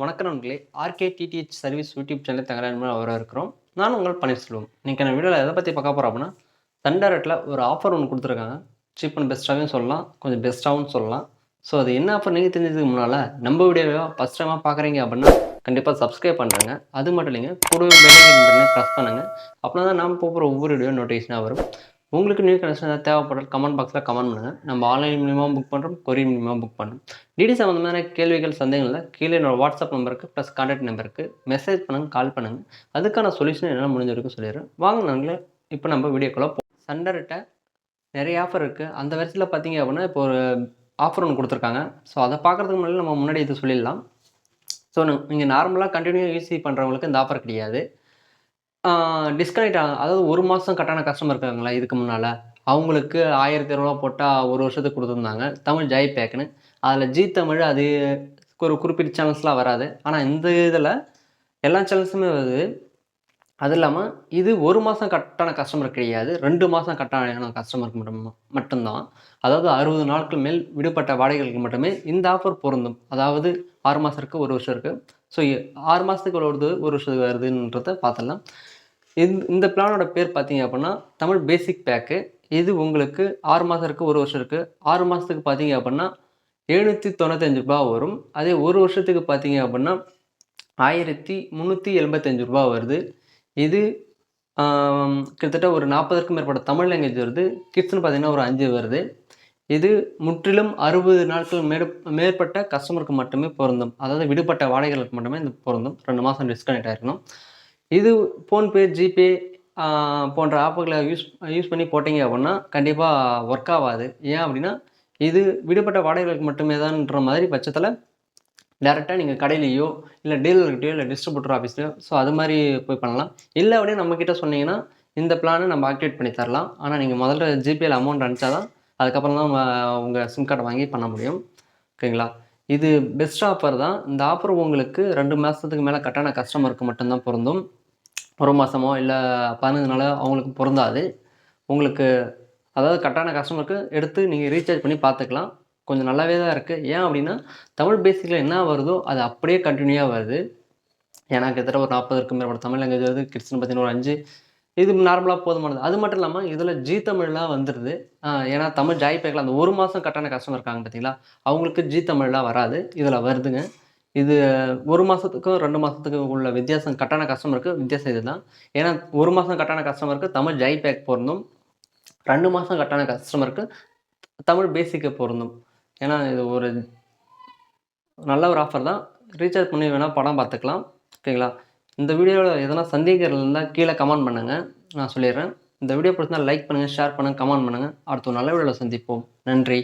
வணக்கம் நண்பர்களே. RK DTH service YouTube channel Thangaraj அவராக இருக்கிறோம். நான் உங்கள் பன்னீர்செல்வம். நீங்கள் நான் வீடியோவில் எதை பற்றி பார்க்க போகிறோம் அப்படின்னா தண்டரட்டில் ஒரு ஆஃபர் ஒன்று கொடுத்துருக்காங்க. சீப் அண்ட் பெஸ்ட்டாகவும் சொல்லலாம் கொஞ்சம் பெஸ்ட்டாகவும் சொல்லலாம். ஸோ அது என்ன ஆஃபர் நீங்கள் தெரிஞ்சதுக்கு முன்னால் நம்ம வீடியோவை ஃபஸ்ட் டைமாக பார்க்குறீங்க அப்படின்னா கண்டிப்பாக சப்ஸ்கிரைப் பண்ணுறாங்க அது மட்டும் இல்லைங்க கூடவே பெல்லைக்கன் பண்ணி ப்ரெஸ் பண்ணுங்கள் அப்படின்னா தான் நாம் போகிற ஒவ்வொரு வீடியோ நோட்டிஃபிகேஷனாக வரும். உங்களுக்கு நியூ கனெக்ஷன் ஏதாவது தேவைப்பட்டால் கமெண்ட் பாக்ஸில் கமெண்ட் பண்ணுங்கள் நம்ம ஆன்லைன் மூலியமாக புக் பண்ணுறோம் கொரியர் மூலியமாக புக் பண்ணுறோம் டிடி சம்மந்தமான கேள்விகள் சந்தேகங்கள் கீழே என்னோட வாட்ஸ்அப் நம்பருக்கு ப்ளஸ் கான்டாக்ட் நம்பருக்கு மெசேஜ் பண்ணுங்கள் கால் பண்ணுங்கள் அதுக்கான சொல்யூஷன் என்னால் முடிஞ்ச வரைக்கும் சொல்லிடுறேன். வாங்க நாங்கள் இப்போ நம்ம வீடியோக்குள்ளே போ சண்டர்கிட்ட நிறைய ஆஃபர் இருக்குது அந்த வரிசையில் பார்த்தீங்க அப்படின்னா இப்போ ஒரு ஆஃபர் ஒன்று கொடுத்துருக்காங்க. ஸோ அதை பார்க்குறதுக்கு முன்னாடி நம்ம முன்னாடி இது சொல்லிடலாம். ஸோ நீங்கள் நார்மலாக கண்டினியூ யூஸ் பண்ணுறவங்களுக்கு இந்த ஆஃபர் கிடையாது. டிஸ்கனெக்ட் அதாவது ஒரு மாதம் கட்டான கஸ்டமர் இருக்காங்களா இதுக்கு முன்னால். அவங்களுக்கு ஆயிரத்தி இரநூறுவா போட்டால் ஒரு வருஷத்துக்கு கொடுத்துருந்தாங்க. தமிழ் ஜாய் பேக்குன்னு அதில் ஜி தமிழ் அது ஒரு குறிப்பிட்ட சேனல்ஸ்லாம் வராது. ஆனால் இந்த இதில் எல்லா சேனல்ஸுமே வருது. அது இல்லாமல் இது ஒரு மாதம் கட்டான கஸ்டமர் கிடையாது. ரெண்டு மாதம் கட்டான கஸ்டமருக்கு மட்டும் மட்டும்தான். அதாவது அறுபது நாட்கள் மேல் விடுபட்ட வாடகைகளுக்கு மட்டுமே இந்த ஆஃபர் பொருந்தும். அதாவது ஆறு மாதம் இருக்குது ஒரு வருஷம் இருக்குது ஸோ ஆறு மாதத்துக்கு வருது? ஒரு வருஷத்துக்கு வருதுன்றத பார்த்துடலாம். இந்த இந்த பிளானோட பேர் பார்த்தீங்க அப்படின்னா தமிழ் பேசிக் பேக்கு இது உங்களுக்கு ஆறு மாதம் இருக்குது ஒரு வருஷம் இருக்குது ஆறு மாதத்துக்கு பார்த்தீங்க அப்படின்னா எழுநூற்றி தொண்ணூத்தஞ்சு ரூபா வரும். அதே ஒரு வருஷத்துக்கு பார்த்தீங்க அப்படின்னா ஆயிரத்தி முந்நூற்றி எண்பத்தஞ்சு ரூபா வருது. இது கிட்டத்தட்ட ஒரு நாற்பதற்கும் மேற்பட்ட தமிழ் லாங்குவேஜ் வருது. கிட்ஸ்னு பார்த்தீங்கன்னா ஒரு அஞ்சு வருது. இது முற்றிலும் அறுபது நாட்கள் மேடு மேற்பட்ட கஸ்டமருக்கு மட்டுமே பொருந்தும். அதாவது விடுபட்ட வாடகைகளுக்கு மட்டுமே இந்த பொருந்தும். ரெண்டு மாதம் டிஸ்கனெக்ட் ஆகிருக்கணும் இது ஃபோன்பே ஜிபே போன்ற ஆப்புகளை யூஸ் யூஸ் பண்ணி போட்டிங்க அப்படின்னா கண்டிப்பாக ஒர்க் ஆகாது. ஏன் அப்படின்னா இது விடுபட்ட வாடகைகளுக்கு மட்டுமே தான்ன்ற மாதிரி பட்சத்தில் டேரெக்டாக நீங்கள் கடையிலையோ இல்லை டீலர்கிட்டயோ இல்லை டிஸ்ட்ரிபியூட்டர் ஆஃபீஸ்லையோ ஸோ அது மாதிரி போய் பண்ணலாம். இல்லை அப்படியே நம்மக்கிட்ட சொன்னீங்கன்னா இந்த பிளானை நம்ம ஆக்டிவேட் பண்ணி தரலாம். ஆனால் நீங்கள் முதல்ல ஜிபேயில் அமௌண்ட் அனுப்பிச்சா தான் அதுக்கப்புறம் தான் உங்கள் சிம் கார்டை வாங்கி பண்ண முடியும். ஓகேங்களா? இது பெஸ்ட் ஆஃபர் தான். இந்த ஆஃபர் உங்களுக்கு ரெண்டு மாதத்துக்கு மேலே கட்டான கஸ்டமருக்கு மட்டும்தான் பொருந்தும். ஒரு மாதமோ இல்லை பதினஞ்சு நாளோ அவங்களுக்கு பொருந்தாது. உங்களுக்கு அதாவது கட்டான கஸ்டமருக்கு எடுத்து நீங்கள் ரீசார்ஜ் பண்ணி பார்த்துக்கலாம். கொஞ்சம் நல்லாவே தான் இருக்குது ஏன் அப்படின்னா தமிழ் பேசிக்கில் என்ன வருதோ அது அப்படியே கண்டினியூவாக வருது. ஏன்னா கிட்டத்தட்ட ஒரு நாற்பதுக்கு மேற்பட்ட தமிழ் லாங்குவேஜ் வருது. கிறிஸ்டின் பார்த்தீங்கன்னா ஒரு அஞ்சு இது நார்மலாக போதுமானது. அது மட்டும் இல்லாமல் இதில் ஜி தமிழ்லாம் வந்துடுது ஏன்னா தமிழ் ஜாய் பேக்கில் அந்த ஒரு மாதம் கட்டான கஸ்டமர் இருக்காங்க பார்த்தீங்களா அவங்களுக்கு ஜி தமிழ்லாம் வராது. இதில் வருதுங்க. இது ஒரு மாதத்துக்கும் ரெண்டு மாதத்துக்கும் உள்ள வித்தியாசம் கட்டான கஸ்டமருக்கு வித்தியாசம் இது தான் ஏன்னா ஒரு மாதம் கட்டான கஸ்டமருக்கு தமிழ் ஜாய் பேக் பொருந்தும் ரெண்டு மாதம் கட்டான கஸ்டமருக்கு தமிழ் பேசிக்கு பொருந்தும் ஏன்னா இது ஒரு நல்ல ஒரு ஆஃபர் தான். ரீசார்ஜ் பண்ணி வேணால் படம் பார்த்துக்கலாம். ஓகேங்களா? இந்த வீடியோவில் எதனா சந்தேகங்கள் இருந்தால் கீழே கமெண்ட் பண்ணுங்கள் நான் சொல்லிடுறேன். இந்த வீடியோ பிடிச்சிருந்தால் லைக் பண்ணுங்கள் ஷேர் பண்ணுங்கள் கமெண்ட் பண்ணுங்கள் அடுத்த ஒரு நல்ல வீடியோவில் சந்திப்போம். நன்றி.